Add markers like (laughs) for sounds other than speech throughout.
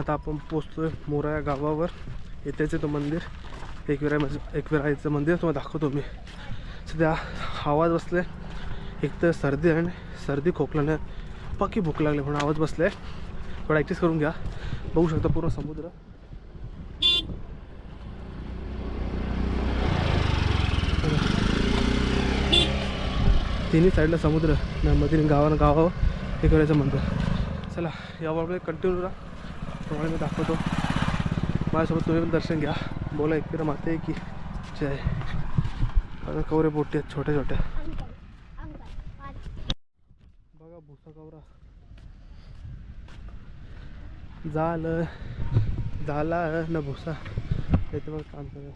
आता आपण पोचतोय मोरा या गावावर. येतेच तो मंदिर. एकविरा एकविरायचं मंदिर तुम्हाला दाखवतो मी. सध्या आवाज बसले एक तर सर्दी आहे सर्दी खोकल्याने पक्की भूक लागली म्हणून आवाज बसले थोडा ॲक्टिस करून घ्या. बघू शकता पूर्ण समुद्र. तिन्ही साईडला समुद्र. ना मध्ये गावानं गावावर हे करायचं म्हणतो चला यावर कंटिन्यू राहा त्याचप्रमाणे मी दाखवतो. माझ्यासोबत तुम्ही पण दर्शन घ्या. बोला एकविरा माते की जय. बघा कवरे बोटी आहेत छोट्या छोट्या. बघा भुसा कवरा. झालं झाला ना भुसा. त्याच्यावर काम सगळं.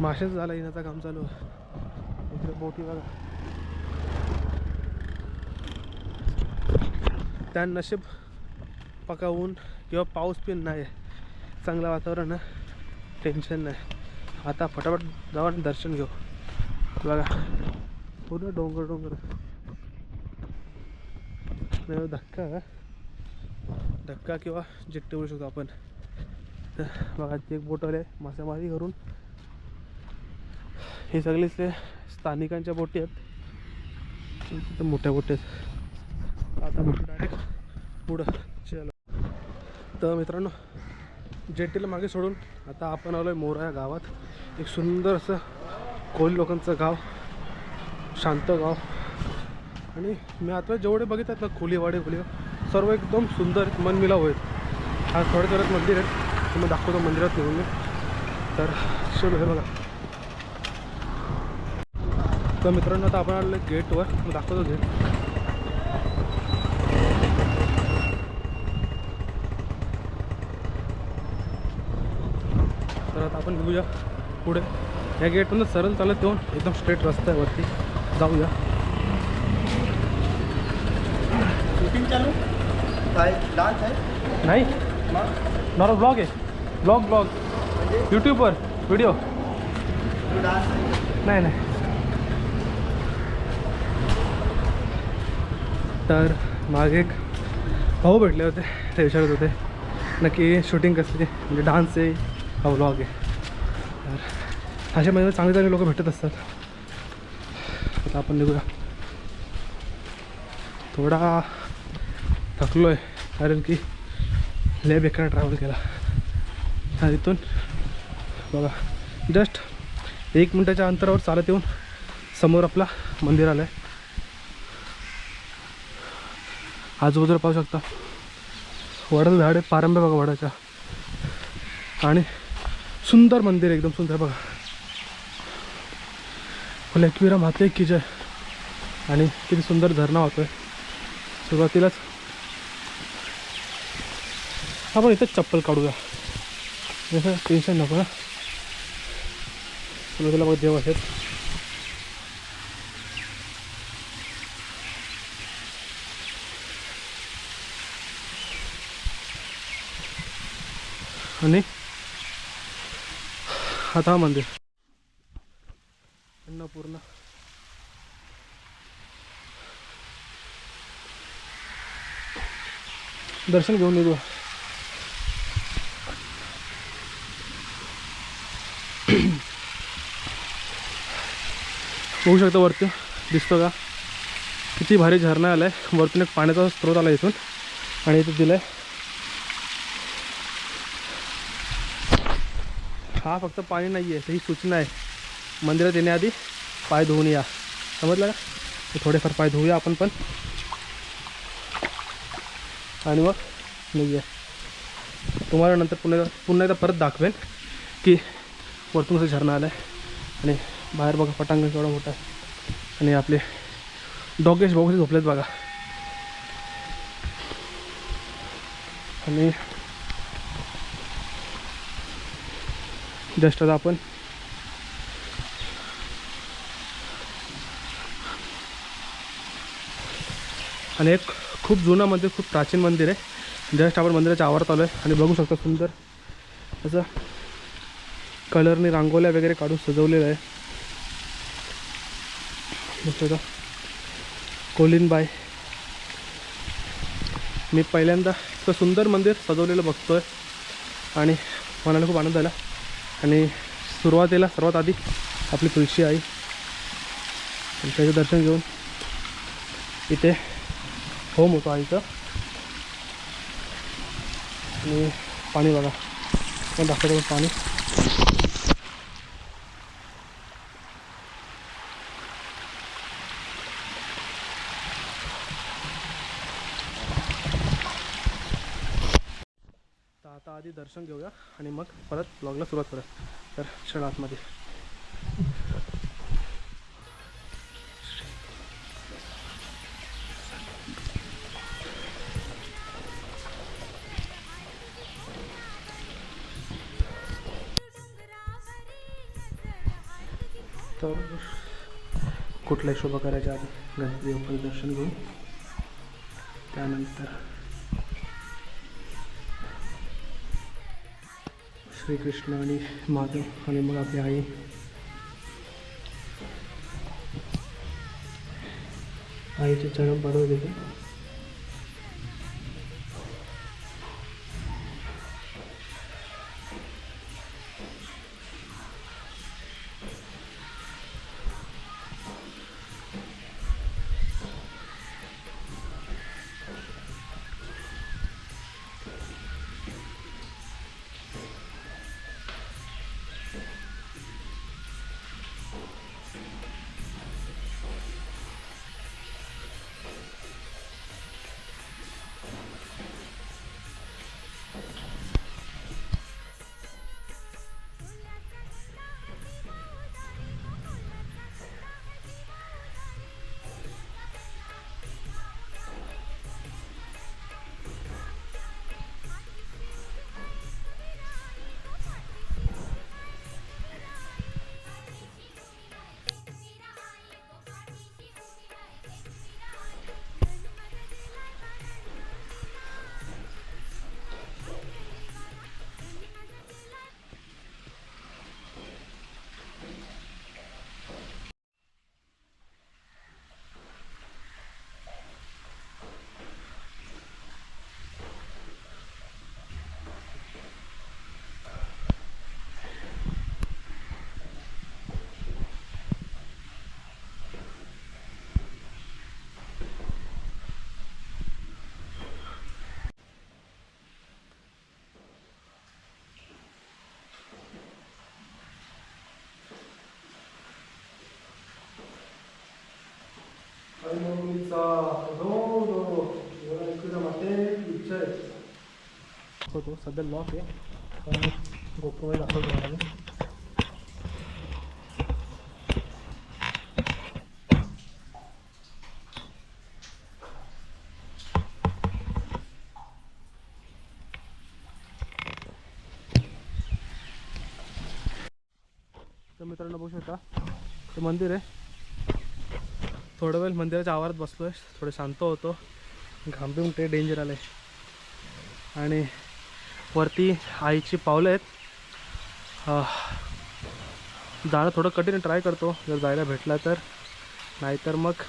माशाच झाला येण्याचं काम चालू. आहे. इकडे बोटी बघा. त्या नशीब पकावून किंवा पाऊस पण नाही. आहे चांगलं वातावरण आहे. टेन्शन नाही. आता फटाफट जाऊन दर्शन घेऊ. बघा. पूर्ण डोंगर डोंगर. नाही धक्का धक्का किंवा जिट्टे बोलू शकतो आपण. बघा ती एक बोटवाले मासेमारी करून. हे सगळेच स्थानिकांच्या बोटी आहेत. मोठ्या बोटी आहेत. आता डायरेक्ट पुढं. चलो. तर मित्रांनो जेटीला मागे सोडून आता आपण आलो आहे मोरा या गावात. एक सुंदर असं कोळी लोकांचं गाव शांत गाव. आणि मी आता जेवढे बघितलं ना खोलीवाडे खोली सर्व एकदम सुंदर मनमिलाव आहेत. हा थोड्या थोड्यात मंदिर आहेत. तुम्ही दाखवतो मंदिरात निघून मी. तर चलो हे बघा. तर मित्रांनो आता आपण आलेलो गेटवर. दाखवतो गेट तर आता आपण निघूया पुढे. या गेटमधून सरळ चालत येऊन एकदम स्ट्रेट रस्ता आहे वरती जाऊया. शूटिंग चालू? काय डान्स आहे? नाही. नॉर्मल ब्लॉग आहे. ब्लॉग ब्लॉग यूट्यूबवर व्हिडिओ नाही नाही तर मागे एक भाऊ भेटले होते. ते विचारत होते. नक्की शूटिंग कसली? म्हणजे डान्स आहे. हा व्लॉग आहे. तर अशा मध्ये चांगले चांगले लोक भेटत असतात. आता आपण निघूया. थोडा थकलो आहे कारण की लय बेकार ट्रॅव्हल केला. आणि इथून बघा जस्ट एक मिनटाच्या अंतरावर चालत येऊन समोर आपला मंदिर आलं आहे आजूबाजूला पाहू शकता. वडाचं झाड आहे पारंब्या बघा वडाच्या. आणि सुंदर मंदिर एकदम सुंदर बघा. फुल एकविरा माते की जय आणि किती सुंदर धरणा होतोय सुरुवातीलाच. आपण इथं चप्पल काढूया. जसं टेन्शन नको ना सुरुवातीला बघ देव आहेत. आणि आता मंदिर अन्नपूर्णा दर्शन घेऊन निघू. होऊ शकतं वरती. दिसतो का? किती भारी झरणा आला आहे वरतून एक पाण्याचा स्रोत आला इथून. आणि इथं दिलं आहे हा फक्त पाणी नाही आहे ही सूचना आहे. मंदिरात येण्याआधी पाय धुवून या. समजलं का? थोडेफार पाय धुवूया आपण पण. आणि मग निघूया. तुम्हाला नंतर पुन्हा पुन्हा एकदा परत दाखवेन की वरतून कसं झरणं आलं आहे आणि बाहेर बघा पटांगण केवढा मोठा आहे. आणि आपले डॉगेश भाऊ झोपलेत बघा. आणि जस्ट आता आपण. आणि एक खूप जुनं मंदिर खूप प्राचीन मंदिर आहे. जस्ट आपण मंदिराच्या आवारात आलो आहे आणि बघू शकता सुंदर असं कलरने रांगोल्या वगैरे काढून सजवलेलं आहे. बघू मी पहिल्यांदा इतकं सुंदर मंदिर सजवलेलं बघतो आहे आणि मनाला खूप आनंद झाला आणि सुरुवातीला सर्वात आधी आपली तुळशी आई. त्याचं दर्शन घेऊन इथे होम होतो आईचं. आणि पाणी बघा. पण दाखवतो पाणी तर आता आधी दर्शन घेऊया आणि मग परत ब्लॉगला सुरुवात करूया. तर क्षण आतमध्ये. तर कुठलाही शोभा करायच्या आधी गणपती दर्शन घेऊन त्यानंतर श्रीकृष्ण आणि माधव आणि मग आपली आई आईचे चरण पाडवू देते दाखवतो. सध्या लॉक आहे. गोप्रो दाखवतो मला तर मित्रांनो बघू शकता ते मंदिर आहे. थोडं वेळ मंदिराच्या आवारात बसलो आहे थोडं शांत होतो. घाम ते डेंजर आलं आहे आणि वरती आईची पावलं आहेत. जाणं थोडं कठीण ट्राय करतो. जर जायला भेटला तर. नाहीतर मग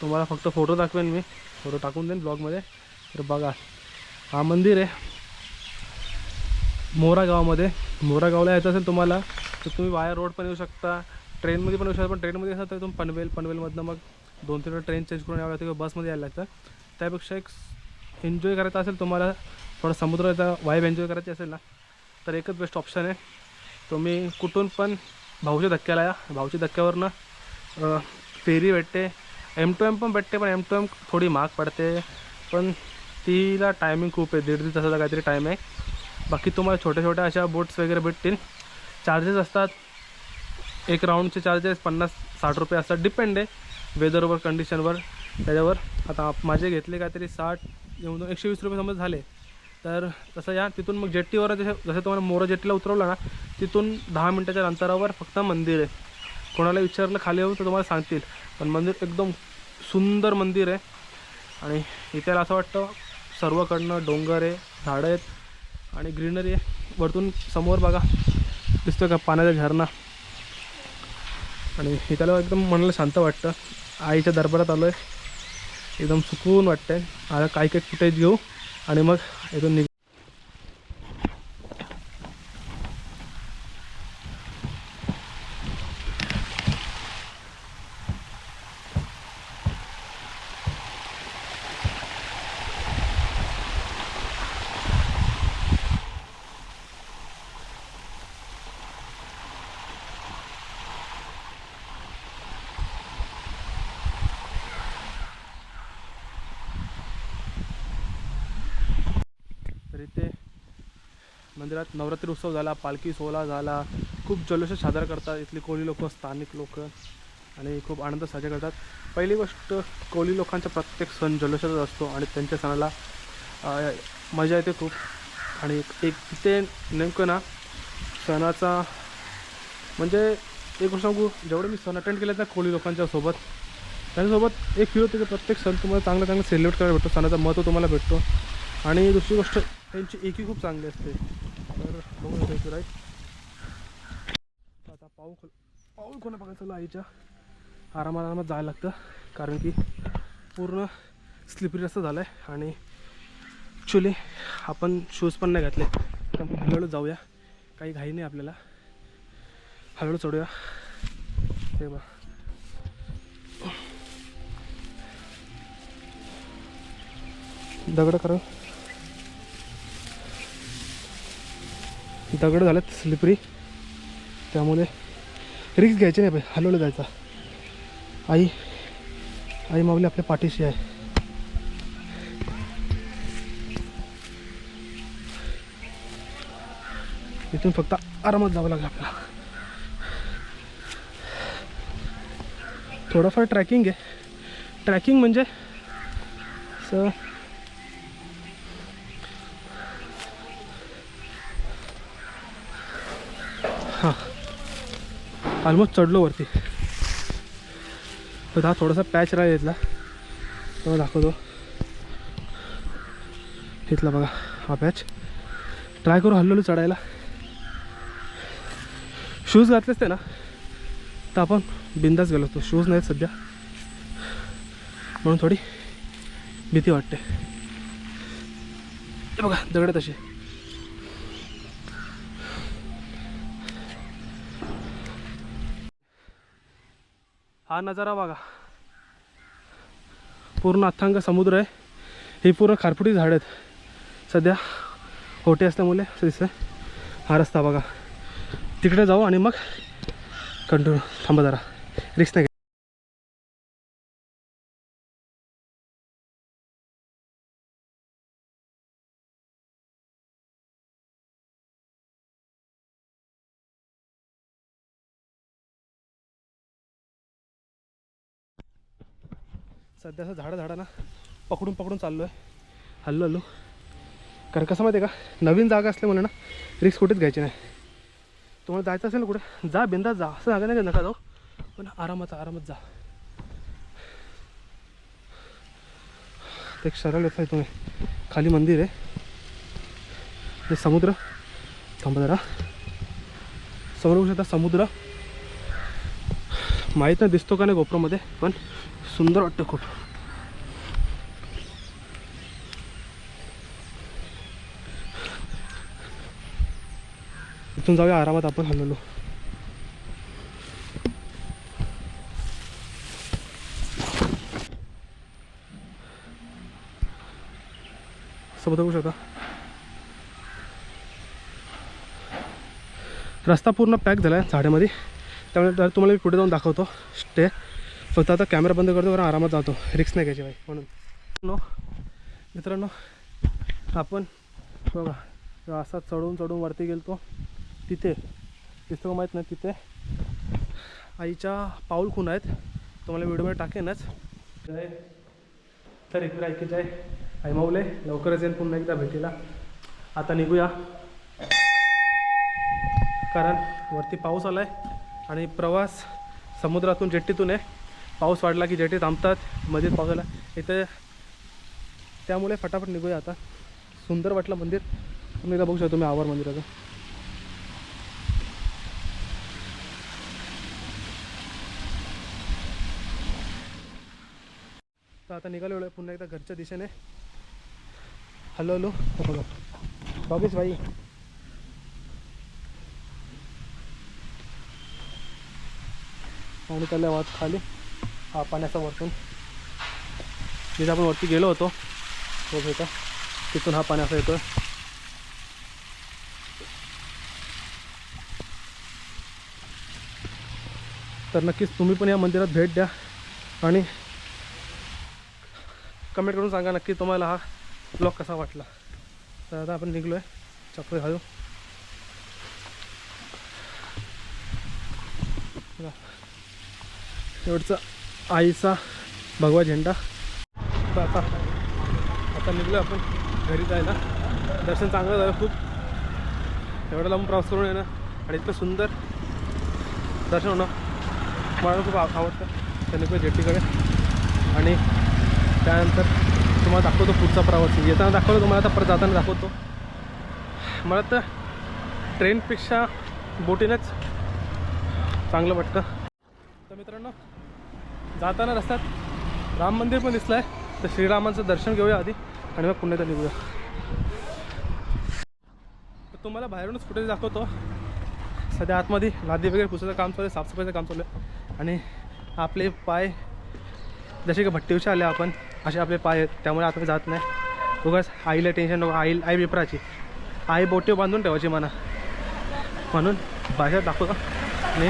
तुम्हाला फक्त फोटो दाखवेन मी. फोटो टाकून देईन ब्लॉगमध्ये तर बघा हा मंदिर आहे. मोरा गावामध्ये. मोरा गावला यायचं असेल तुम्हाला तर तुम्ही वाया रोड पण येऊ शकता. ट्रेनमध्ये पण येऊ शकता पण ट्रेनमध्ये असं तर तुम्ही पनवेल पनवेलमधनं मग दोन तीन ट्रेन चेंज करून यावं लागतं किंवा बसमध्ये यायला लागतं. त्यापेक्षा एक एन्जॉय करायचं असेल तुम्हाला थोडा समुद्राचा वाईब एन्जॉय करायची असेल ना तर एकच बेस्ट ऑप्शन आहे. तुम्ही कुठून पण भाऊच्या धक्क्याला या. भाऊच्या धक्क्यावरनं फेरी भेटते. एम टू एम पण भेटते पण एम टू एम थोडी महाग पडते. पण तिला टायमिंग खूप आहे. दीड दीड तासाचा काहीतरी टाईम आहे. बाकी तुम्हाला छोट्या छोट्या अशा बोट्स वगैरे भेटतील. चार्जेस असतात. एक राऊंडचे चार्जेस पन्नास साठ रुपये असतात. डिपेंड आहे. वेदरवर कंडिशनवर त्याच्यावर. आता माझे घेतले काहीतरी साठ येऊन एकशे वीस रुपये समज झाले. तर तसं या तिथून मग जेट्टीवर जसं जसं तुम्हाला मोरा जेट्टीला उतरवलं ना तिथून दहा मिनटाच्या अंतरावर फक्त मंदिर आहे. कोणाला विचारलं खाली येऊन तर तुम्हाला सांगतील पण मंदिर एकदम सुंदर मंदिर आहे. आणि इथे असं वाटतं सर्वकडनं डोंगर आहे झाडं आहेत आणि ग्रीनरी आहे. वरतून समोर बघा दिसतो का पाण्याचा झरणा आणि इथला एकदम मनाला शांत वाटतं. आईच्या दरबारात आलो आहे एकदम सुकून वाटतं आहे आता काही काही फुटेज घेऊ. आणि मग इथून निघ तर इथे मंदिरात नवरात्री उत्सव झाला पालखी सोहळा झाला. खूप जल्लोष साजरा करतात इथली कोळी लोक स्थानिक लोक आणि खूप आनंद साजरा करतात. पहिली गोष्ट कोळी लोकांचा प्रत्येक सण जल्लोषाचाच असतो आणि त्यांच्या सणाला मजा येते खूप. आणि एक- तिथे नेमकं ना सणाचा म्हणजे एक गोष्ट सांगू जेवढे मी सण अटेंड केले त्या कोळी लोकांच्या सोबत त्यांच्यासोबत एक फील होते की प्रत्येक सण तुम्हाला चांगलं चांगलं सेलिब्रेट करायला भेटतो सणाचं महत्त्व तुम्हाला भेटतो. आणि दुसरी गोष्ट त्यांची एकी खूप चांगली असते. तर बघू शकतो राईट आता पाऊल खोल पाऊल खोला बघायचं आईच्या. आरामात आरामात जायला लागतं. कारण की पूर्ण स्लिपरी रस्ता झाला आहे आणि ॲक्च्युली आपण शूज पण नाही घातले. त्यामुळे हळूहळू जाऊया. काही घाई नाही आपल्याला. हळूहळू चढूया. हे बघ. दगड करा दगड झालेत स्लिपरी त्यामुळे रिक्स घ्यायची नाही पाहिजे हलवलं जायचा. आई आई माऊली आपल्या पाठीशी आहे. इथून फक्त आरामात जावं लागेल आपल्याला. थोडंफार ट्रॅकिंग आहे. ट्रॅकिंग म्हणजे असं हां ऑलमोस्ट चढलो वरती. तर हा थोडासा पॅच राहील इथला. तो दाखवतो. इथला बघा हा पॅच ट्राय करू हल्लो चढायला. शूज घातलेच ते ना. तर आपण बिंदास गेलो होतो. शूज नाहीत सध्या. म्हणून थोडी भीती वाटते. बघा दगड तशी हा नजारा बघा. पूर्ण अथांग समुद्र आहे. ही पूर्ण खारफुटी झाड आहेत. सध्या होटे असल्यामुळे असं दिसतंय. हा रस्ता बघा. तिकडे जाऊ आणि मग कंटिन्यू थांबा जरा. रिक्स नाही सध्या असं झाडं झाडांना पकडून पकडून चाललो आहे. हल्लो हल्लो. कारण कसं माहिती आहे का? नवीन जागा असल्यामुळे ना रिक्स कुठेच घ्यायची नाही. तुम्हाला जायचं असेल ना कुठे? जा बिंदा जा. असं जागा नाही नका जाऊ. पण आरामात आरामात जा. एक सरळ येत आहे तुम्ही. खाली मंदिर आहे. ते समुद्र. थांबा जरा. समोर शकता समुद्र. माहीत नाही दिसतो का नाही गोप्रोमध्ये पण सुंदर वाटतं खूप. इथून जाऊया आरामात आपण हलवलो सोबत बघू शकता? रस्ता पूर्ण पॅक झाला आहे झाड्यामध्ये त्यामुळे तुम्हाला मी पुढे जाऊन दाखवतो. स्टे. फक्त आता कॅमेरा बंद करतो कारण आरामात जातो. रिक्स नाही घ्यायची बाई म्हणून. नो मित्रांनो आपण बघा असा चढून चढून वरती गेलतो तिथे दिसतो का माहीत नाही तिथे आईच्या पाऊल खून आहेत. तुम्हाला व्हिडिओमध्ये टाकेनच. जय. तर एकदा ऐकायचं आहे आई माऊले लवकरच येईल पुन्हा एकदा भेटीला. आता निघूया. कारण वरती पाऊस आला आहे आणि प्रवास समुद्रातून जेट्टीतून आहे. पाऊस वाढला की जेटे थांबतात मध्येच पावसाला. इथे त्यामुळे फटाफट निघूया आता. सुंदर वाटलं मंदिर. तुम्ही एकदा बघू शकता तुम्ही आवर मंदिराचं तर आता निघालो पुन्हा एकदा घरच्या दिशेने. Hello hello. बघा. बघेश भाई. आणि त्याला वाद खाली. हा पाण्याचा वरतून जिथे आपण वरती गेलो होतो तो भेटा. तिथून हा पाण्याचा येतो तर नक्कीच तुम्ही पण या मंदिरात भेट द्या. आणि कमेंट करून सांगा नक्की तुम्हाला हा ब्लॉग कसा वाटला. तर आता आपण निघलो आहे चप्पल घालू एवढचं शेवटचा आईचा भगवा झेंडा. तर आता आता निघलो आपण घरी जायला. दर्शन चांगलं झालं खूप. एवढं लांब प्रवास करून येणं आणि इतकं सुंदर दर्शन होणं मला खूप आव- आवडतं. त्या निघलो जेट्टीकडे आणि त्यानंतर तुम्हाला दाखवतो पुढचा प्रवास. येताना दाखवतो तुम्हाला आता परत जाताना दाखवतो. मला तर ट्रेनपेक्षा बोटीनेच चांगलं वाटतं. तर मित्रांनो जाताना रस्त्यात राम मंदिर पण दिसलं आहे तर श्रीरामांचं दर्शन घेऊया आधी आणि मग पुण्यात निघूया. तर तुम्हाला बाहेरूनच फुटेज दाखवतो. सध्या आतमध्ये लादी वगैरे पुसायचं काम चालू आहे साफसफाईचं काम चालू आहे. आणि आपले पाय जसे की भट्टीवशी आले आपण असे आपले पाय आहेत. त्यामुळे आता जात नाही. उगाच आईला टेन्शन नको. आई आई विपराची. आई बोटे बांधून ठेवायची म्हणा म्हणून बाहेर दाखवतो. आणि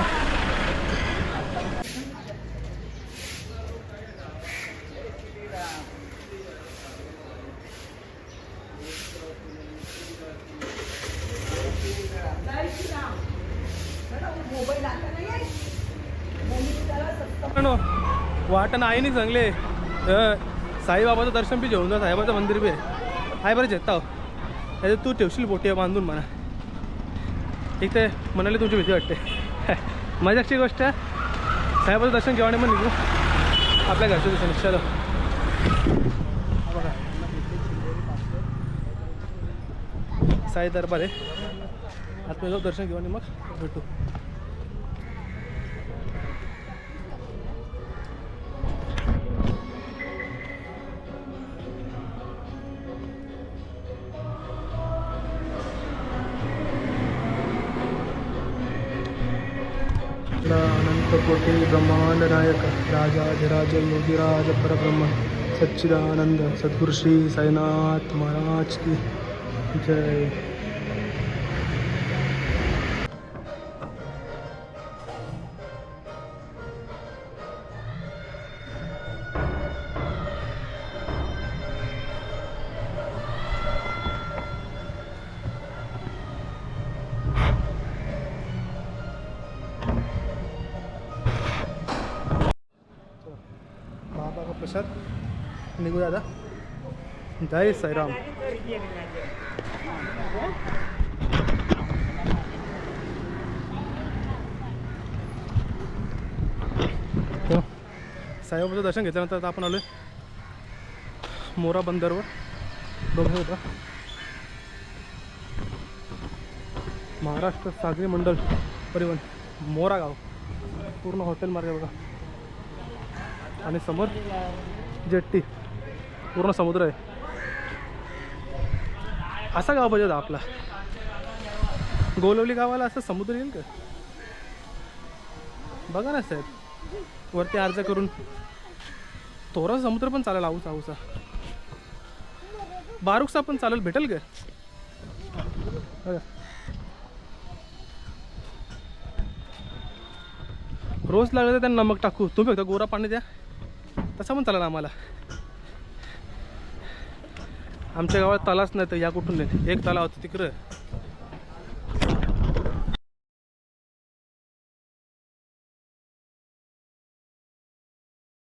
काही नाही चांगले. साईबाबाचं दर्शन बी घेऊन जा साईबाबाचं मंदिर बी आहे. बरं जेता त्याच्यात तू ठेवशील बोटी बांधून म्हणा एक ते मनाली तुमची भीती वाटते. (laughs) मजाची गोष्ट आहे. साहेबाचं दर्शन घेऊ आणि मग निघू. आपल्या घरच्या दिवसाने चलो. बघा. साई दरबार आहे. आता दर्शन घेऊ आणि मग. भेटू. अनंत अनंतकोटी ब्रह्मांड नायक राजाधिराज योगीराज परब्रह्म सच्चिदानंद सद्गुरु श्री साईनाथ महाराज की जय। निघू दादा. जय साईराम. हो. साईबाबाचं दर्शन घेतल्यानंतर आता आपण आलोय मोरा बंदरवर. बघू होता महाराष्ट्र सागरी मंडळ परिवहन मोरा गाव. पूर्ण हॉटेल मार्ग बघा. आणि समोर जेट्टी. पूर्ण समुद्र आहे. असा गाव पाहिजे होता आपला. गोलवली गावाला असं समुद्र येईल का? बघा ना साहेब. वरती अर्ज करून. थोडा समुद्र पण चालेल आऊसा आऊसा. बारुकसा पण चालेल भेटेल का? रोज लागलं तर त्यांना नमक टाकू. तुम्ही फक्त गोरा पाणी द्या. तसा पण चालेल आम्हाला. आमच्या गावात तलाच नाही तर या कुठून नाही एक तलाव होतं तिकडं.